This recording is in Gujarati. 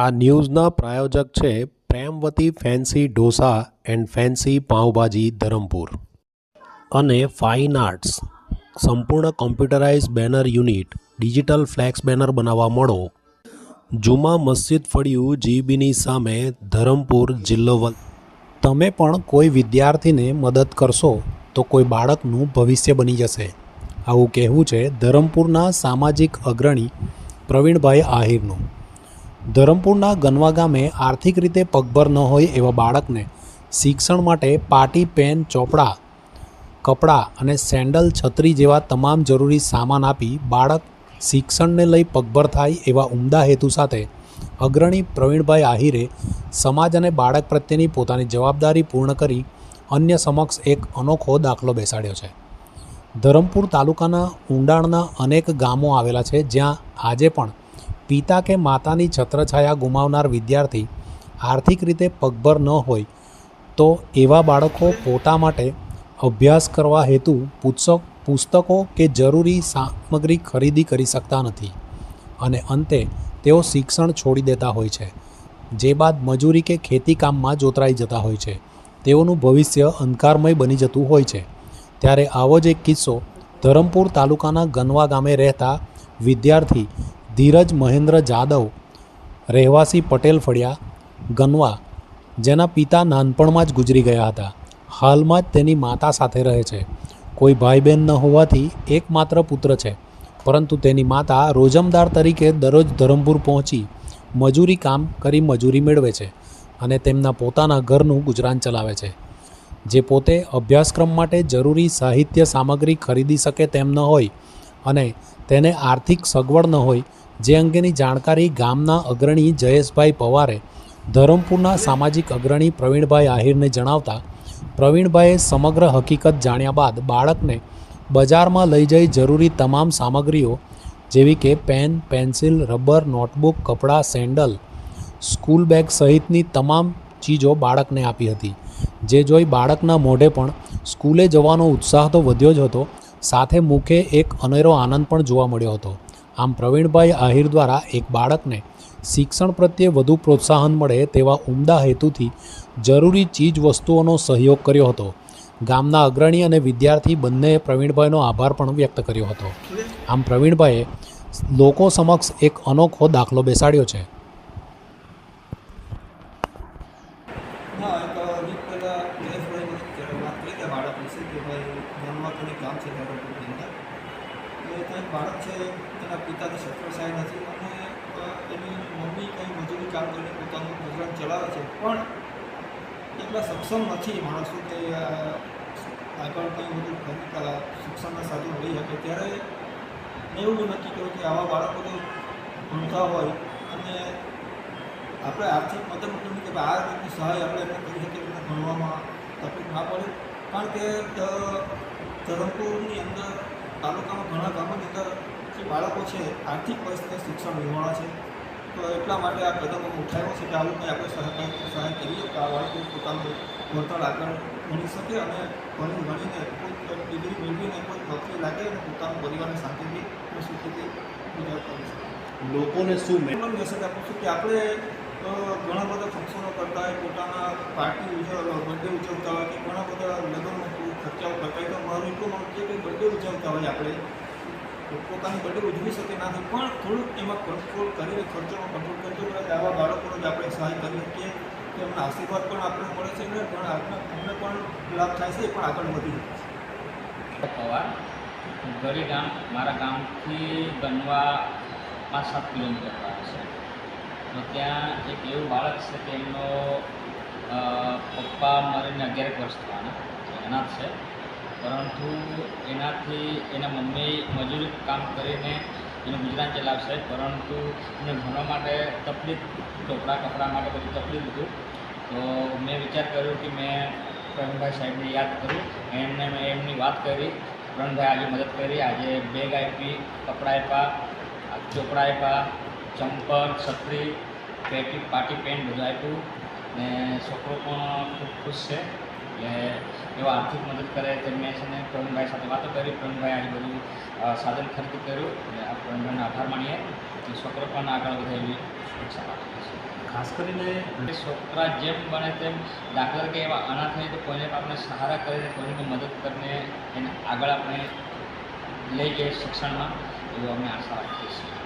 આ ન્યૂઝના પ્રાયોજક છે Premvati fancy dosa and fancy pav bhaji Dharampur. અને ફાઇન આર્ટ્સ. સંપૂર્ણ computerize banner unit, digital flex banner બનાવવા મળો. જુમા મસ્જિદ ફળિયું જીબીની સામે ધરમપુર જિલ્લો તમે પણ કોઈ વિદ્યાર્થીને મદદ કરશો, તો કોઈ બાળકનું ભવિષ્ય બની જશે. આવું કહેવું છે ધરમપુરના સામાજિક અગ્રણી પ્રવીણભાઈ આહિરનું. ધરમપુરના ગનવા ગામે આર્થિક રીતે પગભર ન હોય એવા બાળકને શિક્ષણ માટે પાટી, પેન, ચોપડા, કપડાં અને સેન્ડલ, છત્રી જેવા તમામ જરૂરી સામાન આપી બાળક શિક્ષણને લઈ પગભર થાય એવા ઉમદા હેતુ સાથે અગ્રણી પ્રવીણભાઈ આહિરે સમાજ અને બાળક પ્રત્યેની પોતાની જવાબદારી પૂર્ણ કરી અન્ય સમક્ષ એક અનોખો દાખલો બેસાડ્યો છે. ધરમપુર તાલુકાના ઊંડાણના અનેક ગામો આવેલા છે જ્યાં આજે પણ પિતા કે માતાની છત્રછાયા ગુમાવનાર વિદ્યાર્થી આર્થિક રીતે પગભર ન હોય, તો એવા બાળકો પોતા માટે અભ્યાસ કરવા હેતુ પુસ્તક, પુસ્તકો કે જરૂરી સામગ્રી ખરીદી કરી શકતા નથી અને અંતે તેઓ શિક્ષણ છોડી દેતા હોય છે, જે બાદ મજૂરી કે ખેતી કામમાં જોતરાઈ જતા હોય છે. તેઓનું ભવિષ્ય અંધકારમય બની જતું હોય છે. ત્યારે આવો જ એક કિસ્સો ધરમપુર તાલુકાના ગનવા ગામે રહેતા વિદ્યાર્થી ધીરજ મહેન્દ્ર જાદવ, રહેવાસી પટેલ ફળિયા, ગનવા, જેના પિતા નાનપણમાં જ ગુજરી ગયા હતા. હાલમાં જ તેની માતા સાથે રહે છે. કોઈ ભાઈ બહેન ન હોવાથી એકમાત્ર પુત્ર છે. પરંતુ તેની માતા રોજમદાર તરીકે દરરોજ ધરમપુર પહોંચી મજૂરી કામ કરી મજૂરી મેળવે છે અને તેમના પોતાના ઘરનું ગુજરાન ચલાવે છે. જે પોતે અભ્યાસક્રમ માટે જરૂરી સાહિત્ય સામગ્રી ખરીદી શકે તેમ ન હોય અને તેને આર્થિક સગવડ ન હોય, જે અંગેની જાણકારી ગામના અગ્રણી જયેશભાઈ પવારે ધરમપુરના સામાજિક અગ્રણી પ્રવીણભાઈ આહિરને જણાવતા, પ્રવીણભાઈએ સમગ્ર હકીકત જાણ્યા બાદ બાળકને બજારમાં લઈ જઈ જરૂરી તમામ સામગ્રીઓ, જેવી કે પેન, પેન્સિલ, રબર, નોટબુક, કપડાં, સેન્ડલ, સ્કૂલ બેગ સહિતની તમામ ચીજો બાળકને આપી હતી. જે જોઈ બાળકના મોઢે પણ સ્કૂલે જવાનો ઉત્સાહ તો વધ્યો જ હતો સાથે મુખે એક અનેરો આનંદ પણ જોવા મળ્યો હતો. આમ પ્રવીણભાઈ આહિર દ્વારા એક બાળકને શિક્ષણ પ્રત્યે વધુ પ્રોત્સાહન મળે તેવા ઉમદા હેતુથી જરૂરી ચીજ વસ્તુઓનો સહયોગ કર્યો હતો. ગામના અગ્રણી અને વિદ્યાર્થી બંનેએ પ્રવીણભાઈનો આભાર પણ વ્યક્ત કર્યો હતો. આમ પ્રવીણભાઈએ લોકો સમક્ષ એક અનોખો દાખલો બેસાડ્યો છે હા એક વીક પહેલાં જયેશભાઈની જ્યારે વાત કરી ત્યાં બાળક વિશે કે ભાઈ ગામમાં કંઈક ગામ છે ધરમપુરની અંદર તો ત્યાં એક બાળક છે તેના પિતાની સફળસાય નથી અને એની મમ્મી કંઈ મજૂરી કામ કરીને પોતાનું ગુજરાન ચલાવે છે. પણ એટલા સક્ષમ નથી માણસો કે આગળ કંઈ બધું ખરીદ અ, શિક્ષણના સાધુ મળી શકે. ત્યારે મેં એવું નક્કી કર્યું કે આવા બાળકો જો ભણતા હોય અને આપણે આર્થિક મદદ મતલબ કે આ રીતની સહાય આપણે એમને કરી શકીએ એમને ભણવામાં તકલીફ ના પડે. કારણ કે ધરમપુરની અંદર તાલુકામાં ઘણા ગામોની અંદર જે બાળકો છે આર્થિક પરિસ્થિતિ શિક્ષણ મેળવવાના છે. તો એટલા માટે આ કદમ ઉઠાવ્યો છે કે આ લોકોને આપણે સહાય સહાય કરીએ તો આ બાળકો પોતાનું ભણતર આગળ ભણી શકે અને ભણી ભણીને કોઈ ડિગ્રી મેળવીને કોઈ નોકરી લાગે અને પોતાનું પરિવારને શાંતિથી અને સુખીથી ગુજરાત કરી શકે. લોકોને શું મેસેજ આપું છું કે આપણે ઘણા બધા ફંક્શનો કરતા હોય પોતાના પાર્ટી ઉજવ બર્થડે ઉજવતા હોય કે ઘણા બધા લગ્નમાં કોઈ ખર્ચાઓ ખર્ચાય તો મારું એટલું માનું છે કે બર્થડે ઉજવતા હોય આપણે. પોતાની બર્થડે ઉજવી શકે નથી પણ થોડુંક એમાં કંટ્રોલ કરીને ખર્ચોમાં કંટ્રોલ કરતો હોય આવા બાળકોને જ આપણે સહાય કરી શકીએ. કે એમના આશીર્વાદ પણ આપણે મળે છે ને પણ આપણે અમને પણ લાભ થાય છે પણ આગળ વધી પવાર ગરી ગામ, મારા ગામથી બનવા પાંચ સાત કિલોમીટર આવે છે. તો ત્યાં એક એવું બાળક છે કે એમનો પપ્પા મરીને અગિયાર વર્ષ થવાના. અનાથ છે. પરંતુ એનાથી એના મમ્મી મજૂરી કામ કરીને એનું ગુજરાન ચલાવશે. પરંતુ એને ભણવા માટે તકલીફ, ચોપડા કપડા માટે બધી તકલીફ હતું. તો મેં વિચાર કર્યો કે મેં પ્રવીણભાઈ સાહેબને યાદ કરું. એમને મેં એમની વાત કરી. પ્રવીણભાઈ આજે મદદ કરી. આજે બેગ આપી, કપડાં આપ્યા, ચોપડા આપ્યા, ચંપલ, છત્રી, પેટી, પાટી પેન્ટ બધું આપ્યું. ને છોકરો પણ ખૂબ ખુશ છે. એટલે એવા આર્થિક મદદ કરે તે મેં છે ને પ્રવીણભાઈ સાથે વાતો કરી. પ્રવીણભાઈ આજે બધું સાધન ખરીદી કર્યું. એટલે આ પ્રવીણભાઈનો આભાર માનીએ. કે છોકરો પણ આગળ વધે એવી શુભેચ્છા પાઠવીએ ખાસ કરીને એટલે છોકરા જેમ બને તેમ દાખલા તરીકે એવા અનાથ હોય તો કોઈને આપણે સહારા કરીને કોઈને મદદ કરીને એને આગળ આપણે લઈ જઈએ શિક્ષણમાં. એવું અમે આશા રાખીએ છીએ.